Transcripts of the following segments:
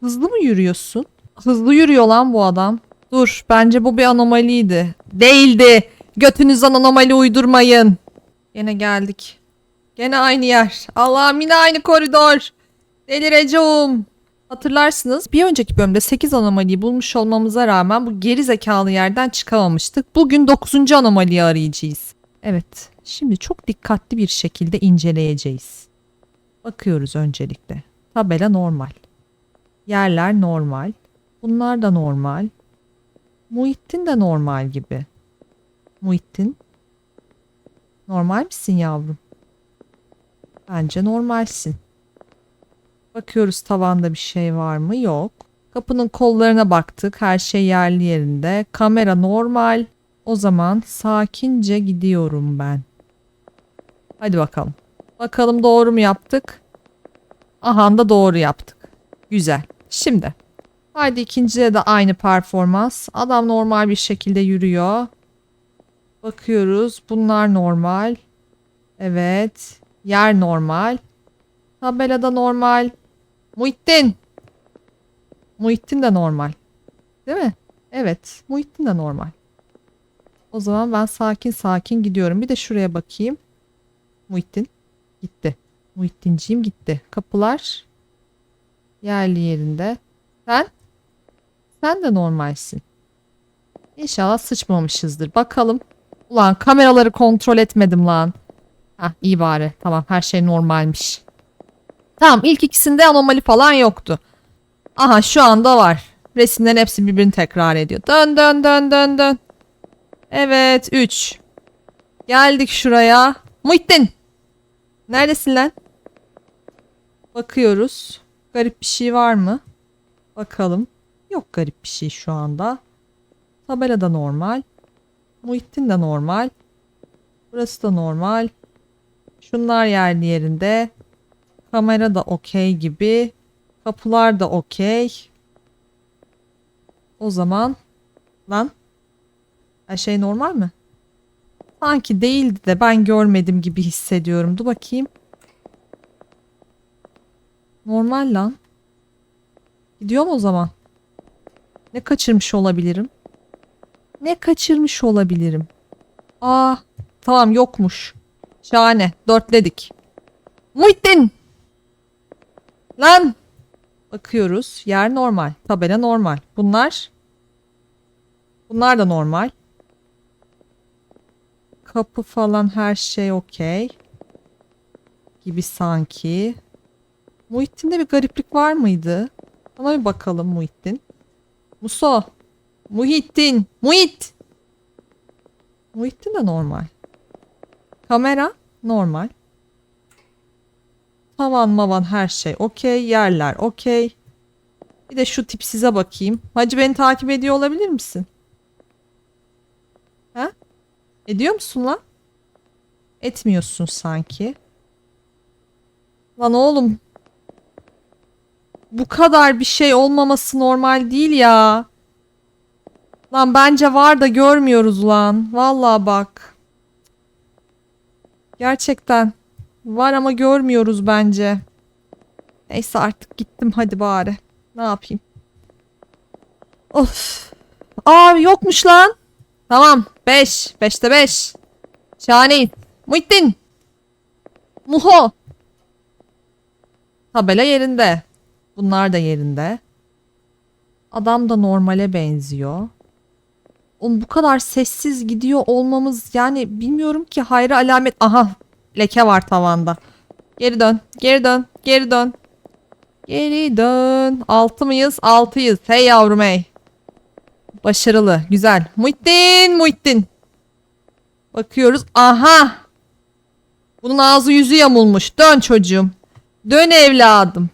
Hızlı mı yürüyorsun? Hızlı yürüyor lan bu adam. Dur bence bu bir anomaliydi. Değildi. Götünüzden anomali uydurmayın. Gene geldik. Gene aynı yer. Allah'ım yine aynı koridor. Delireceğim. Hatırlarsınız bir önceki bölümde 8 anomaliyi bulmuş olmamıza rağmen bu geri zekalı yerden çıkamamıştık. Bugün 9. anomaliyi arayacağız. Evet şimdi çok dikkatli bir şekilde inceleyeceğiz. Bakıyoruz öncelikle. Tabela normal. Yerler normal. Bunlar da normal. Muhittin de normal gibi. Muhittin. Normal misin yavrum? Bence normalsin. Bakıyoruz tavanda bir şey var mı? Yok. Kapının kollarına baktık. Her şey yerli yerinde. Kamera normal. O zaman sakince gidiyorum ben. Hadi bakalım. Bakalım doğru mu yaptık? Aha da doğru yaptık. Güzel. Şimdi. Haydi ikincide de aynı performans. Adam normal bir şekilde yürüyor. Bakıyoruz. Bunlar normal. Evet. Yer normal. Tabelada normal. Muhittin. Muhittin de normal. Değil mi? Evet. Muhittin de normal. O zaman ben sakin sakin gidiyorum. Bir de şuraya bakayım. Muhittin. Gitti. Muhittinciğim gitti. Kapılar yerli yerinde. Sen? Sen de normalsin. İnşallah sıçmamışızdır. Bakalım. Ulan kameraları kontrol etmedim lan. Hah iyi bari. Tamam her şey normalmiş. Tamam ilk ikisinde anomali falan yoktu. Aha şu anda var. Resimlerin hepsi birbirini tekrar ediyor. Dön dön dön dön dön. Evet 3. Geldik şuraya. Muhittin. Neredesin lan? Bakıyoruz. Garip bir şey var mı? Bakalım. Yok garip bir şey şu anda. Tabela da normal. Muhittin de normal. Burası da normal. Şunlar yerli yerinde. Kamera da okey gibi. Kapılar da okey. O zaman lan her şey normal mi? Sanki değildi de ben görmedim gibi hissediyorum. Dur bakayım. Normal lan. Gidiyorum o zaman. Ne kaçırmış olabilirim? Ne kaçırmış olabilirim? Aa, tamam yokmuş. Şahane. Dörtledik. Muhittin! Lan! Bakıyoruz. Yer normal. Tabela normal. Bunlar? Bunlar da normal. Kapı falan her şey okey. Gibi sanki. Muhittin'de bir gariplik var mıydı? Ona bir bakalım Muhittin. Muso. Muhittin. Muhit. Muhittin de normal. Kamera normal. Tavan mavan her şey okey. Yerler okey. Bir de şu tip size bakayım. Hacı beni takip ediyor olabilir misin? Ha? Ediyor musun lan? Etmiyorsun sanki. Lan oğlum. Bu kadar bir şey olmaması normal değil ya. Lan bence var da görmüyoruz lan. Vallahi bak. Gerçekten. Var ama görmüyoruz bence. Neyse artık gittim hadi bari. Ne yapayım? Of. Aa yokmuş lan. Tamam. 5. 5'te 5. Şahane. Muhittin. Muho. Tabela yerinde. Bunlar da yerinde. Adam da normale benziyor. Oğlum bu kadar sessiz gidiyor olmamız yani bilmiyorum ki hayra alamet. Aha leke var tavanda. Geri dön. Geri dön. Geri dön. Geri dön. Altı mıyız? Altıyız. Hey yavrum hey. Başarılı. Güzel. Muhittin. Muhittin. Bakıyoruz. Aha. Bunun ağzı yüzü yamulmuş. Dön çocuğum. Dön evladım.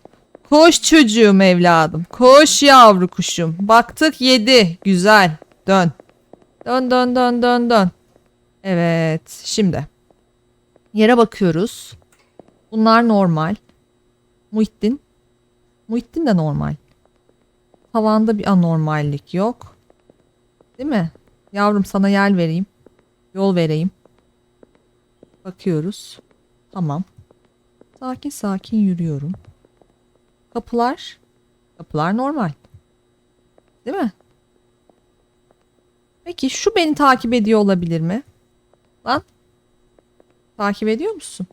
Koş çocuğum evladım. Koş yavru kuşum. Baktık yedi. Güzel. Dön. Dön dön dön dön dön. Evet. Şimdi. Yere bakıyoruz. Bunlar normal. Muhittin. Muhittin de normal. Tavanda bir anormallik yok. Değil mi? Yavrum sana yer vereyim. Yol vereyim. Bakıyoruz. Tamam. Sakin sakin yürüyorum. Kapılar Kapılar normal. Değil mi? Peki şu beni takip ediyor olabilir mi? Lan. Takip ediyor musun?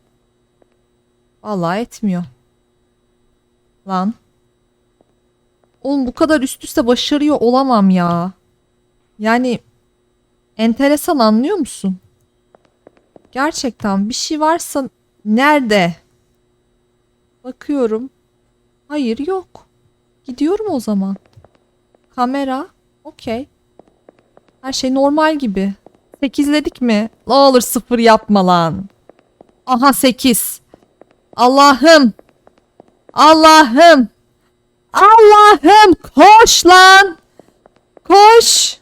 Vallahi etmiyor. Lan. Oğlum bu kadar üst üste başarıyor olamam ya. Yani enteresan anlıyor musun? Gerçekten bir şey varsa nerede? Bakıyorum. Hayır yok. Gidiyorum o zaman. Kamera. Okey. Her şey normal gibi. Sekizledik mi? Ne olur sıfır yapma lan. Aha sekiz. Allah'ım. Allah'ım. Allah'ım koş lan. Koş.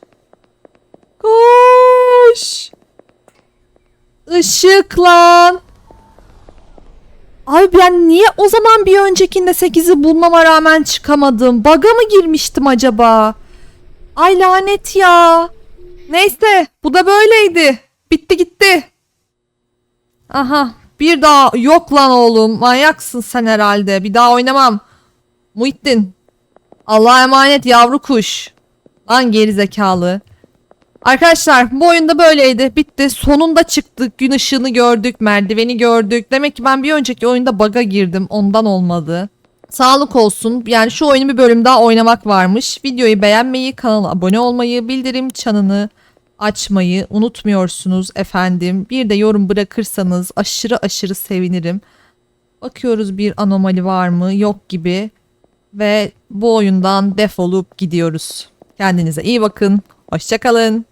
Koş. Işık lan. Ay ben niye o zaman bir öncekinde 8'i bulmama rağmen çıkamadım? Baga mı girmiştim acaba? Ay lanet ya. Neyse bu da böyleydi. Bitti gitti. Aha bir daha yok lan oğlum. Manyaksın sen herhalde. Bir daha oynamam. Muhittin. Allah'a emanet yavru kuş. Lan geri zekalı. Arkadaşlar bu oyunda böyleydi. Bitti. Sonunda çıktık. Gün ışığını gördük. Merdiveni gördük. Demek ki ben bir önceki oyunda bug'a girdim. Ondan olmadı. Sağlık olsun. Yani şu oyunu bir bölüm daha oynamak varmış. Videoyu beğenmeyi, kanala abone olmayı, bildirim çanını açmayı unutmuyorsunuz efendim. Bir de yorum bırakırsanız aşırı aşırı sevinirim. Bakıyoruz bir anomali var mı? Yok gibi. Ve bu oyundan defolup gidiyoruz. Kendinize iyi bakın. Hoşçakalın.